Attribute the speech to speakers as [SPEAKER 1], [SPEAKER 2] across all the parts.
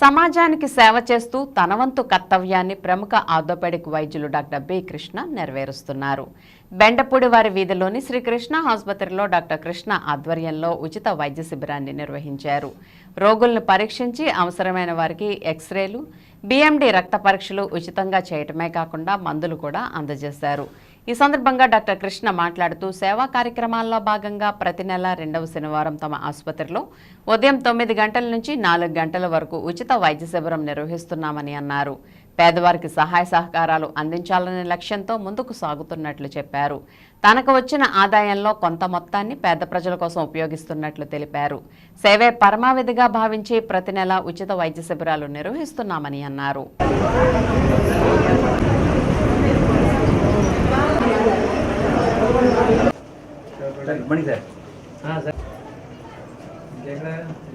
[SPEAKER 1] సమాజానికి సేవ చేస్తూ తనవంతు కర్తవ్యాన్ని ప్రముఖ ఆర్థోపెడిక్ వైద్యులు డాక్టర్ బి కృష్ణ నెరవేరుస్తున్నారు. బెండపూడి వారి వీధిలోని శ్రీకృష్ణ ఆసుపత్రిలో డాక్టర్ కృష్ణ ఆధ్వర్యంలో ఉచిత వైద్య శిబిరాన్ని నిర్వహించారు. రోగులను పరీక్షించి అవసరమైన వారికి ఎక్స్రేలు బిఎండి రక్త పరీక్షలు ఉచితంగా చేయటమే కాకుండా మందులు కూడా అందజేశారు. ఈ సందర్భంగా డాక్టర్ కృష్ణ మాట్లాడుతూ సేవా కార్యక్రమాల్లో భాగంగా ప్రతి నెల రెండవ శనివారం తమ ఆసుపత్రిలో ఉదయం తొమ్మిది గంటల నుంచి నాలుగు గంటల వరకు ఉచిత వైద్య శిబిరం నిర్వహిస్తున్నామని అన్నారు. పేదవారికి సహాయ సహకారాలు అందించాలనే లక్ష్యంతో ముందుకు సాగుతున్నట్లు చెప్పారు. తనకు వచ్చిన ఆదాయంలో కొంత మొత్తాన్ని పేద ప్రజల కోసం ఉపయోగిస్తున్నట్లు తెలిపారు. సేవే పరమావిధిగా భావించి ప్రతి నెల ఉచిత వైద్య శిబిరాలు నిర్వహిస్తున్నామని అన్నారు.
[SPEAKER 2] మణి సార్.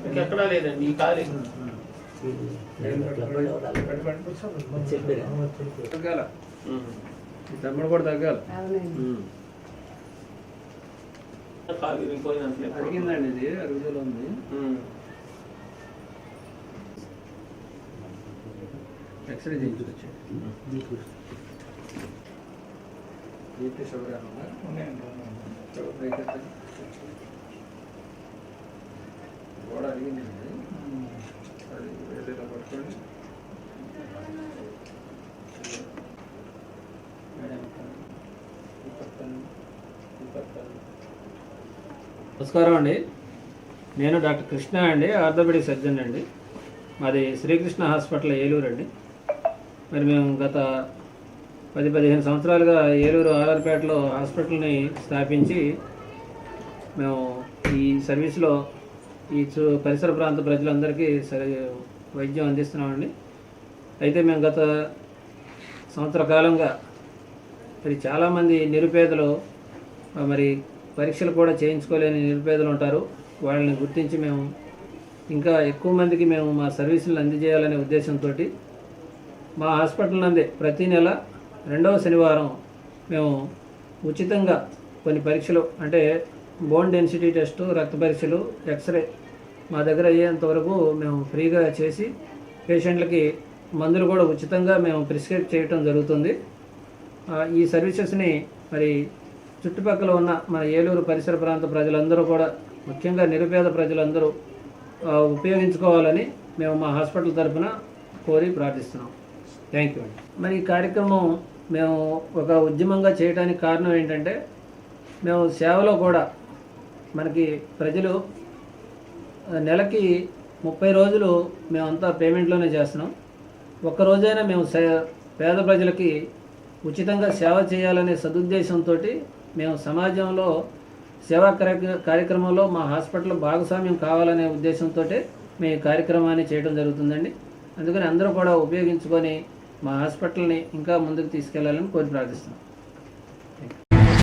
[SPEAKER 3] ఇంకెక్కడా? లేదండి ఈ
[SPEAKER 2] తగ్గాల? తమ్ముడు కూడా తగ్గాలి? అడిగిందండి ఇది అరుగుదల ఉంది. ఎక్స్రే చేయించుకొచ్చి బీపీ షుగర్ ఏమన్నా గోడ అడిగిందండి అది ఏదైనా పట్టుకోండి. నమస్కారం అండి. నేను డాక్టర్ కృష్ణ అండి ఆర్థోపెడిక్ సర్జన్ అండి. మాది శ్రీకృష్ణ హాస్పిటల్ ఏలూరు అండి. మరి మేము గత పది పదిహేను సంవత్సరాలుగా ఏలూరు ఆర్ఆర్పేటలో హాస్పిటల్ని స్థాపించి మేము ఈ సర్వీస్లో ఈ పరిసర ప్రాంత ప్రజలందరికీ సరి వైద్యం అందిస్తున్నామండి. అయితే మేము గత సంవత్సర కాలంగా మరి చాలామంది నిరుపేదలు మరి పరీక్షలు కూడా చేయించుకోలేని నిరుపేదలు ఉంటారు. వాళ్ళని గుర్తించి మేము ఇంకా ఎక్కువ మందికి మేము మా సర్వీసులను అందజేయాలనే ఉద్దేశంతో మా హాస్పిటల్ నందే ప్రతి నెల రెండవ శనివారం మేము ఉచితంగా కొన్ని పరీక్షలు అంటే బోన్ డెన్సిటీ టెస్టు రక్త పరీక్షలు ఎక్స్రే మా దగ్గర అయ్యేంత వరకు మేము ఫ్రీగా చేసి పేషెంట్లకి మందులు కూడా ఉచితంగా మేము ప్రిస్క్రైబ్ చేయటం జరుగుతుంది. ఈ సర్వీసెస్ని మరి చుట్టుపక్కల ఉన్న మన ఏలూరు పరిసర ప్రాంత ప్రజలందరూ కూడా ముఖ్యంగా నిరుపేద ప్రజలందరూ ఉపయోగించుకోవాలని మేము మా హాస్పిటల్ తరఫున కోరి ప్రార్థిస్తున్నాం. థ్యాంక్ యూ అండి మరి ఈ కార్యక్రమం మేము ఒక ఉద్యమంగా చేయడానికి కారణం ఏంటంటే మేము సేవలో కూడా మనకి ప్రజలు నెలకి ముప్పై రోజులు మేమంతా పేమెంట్లోనే చేస్తున్నాం. ఒక్క రోజైనా మేము సే- పేద ప్రజలకి ఉచితంగా సేవ చేయాలనే సదుద్దేశంతో మేము సమాజంలో సేవా కార్యక్రమంలో మా హాస్పిటల్ భాగస్వామ్యం కావాలనే ఉద్దేశంతో మేము ఈ కార్యక్రమాన్ని చేయడం జరుగుతుందండి. అందుకని అందరూ కూడా ఉపయోగించుకొని మా హాస్పిటల్ని ఇంకా ముందుకు తీసుకెళ్ళాలని కోరి ప్రార్థిస్తున్నాం.